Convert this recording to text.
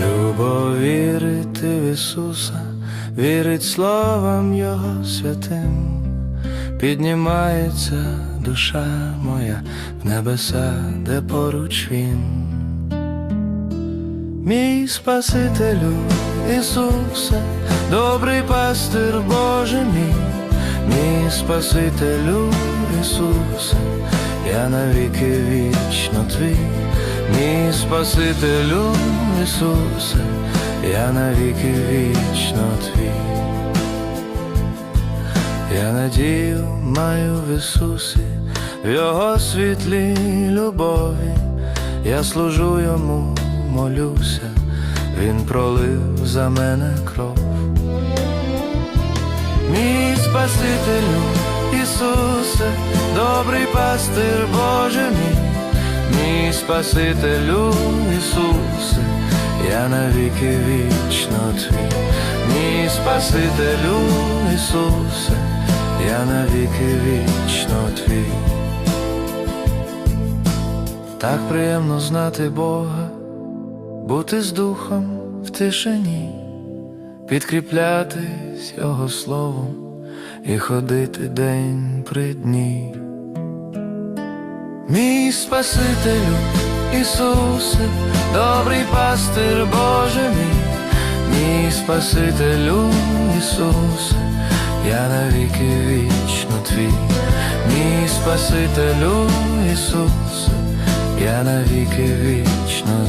Любов вірити в Ісуса, вірить словам Його святим, піднімається душа моя в небеса, де поруч Він. Мій Спасителю Ісусе, добрий пастир Боже мій, мій Спасителю Ісусе, я навіки вічно твій, мій Спасителю Ісусе, я навіки вічно твій. Я надію маю в Ісусі, в Його світлій любові, я служу йому, молюся, Він пролив за мене кров. Мій Спасителю, Ісусе, добрий пастир Боже мій, мій Спасителю, Ісусе, я навіки вічно твій, мій Спасителю, Ісусе, я навіки вічно твій. Так приємно знати Бога, бути з духом в тишині, підкріплятись Його словом і ходити день при дні. Мій Спасителю, Ісусе, добрий пастир Боже мій, мій Спасителю, Ісусе, я навіки вічно твій, мій Спасителю, Ісусе, я навіки вічно.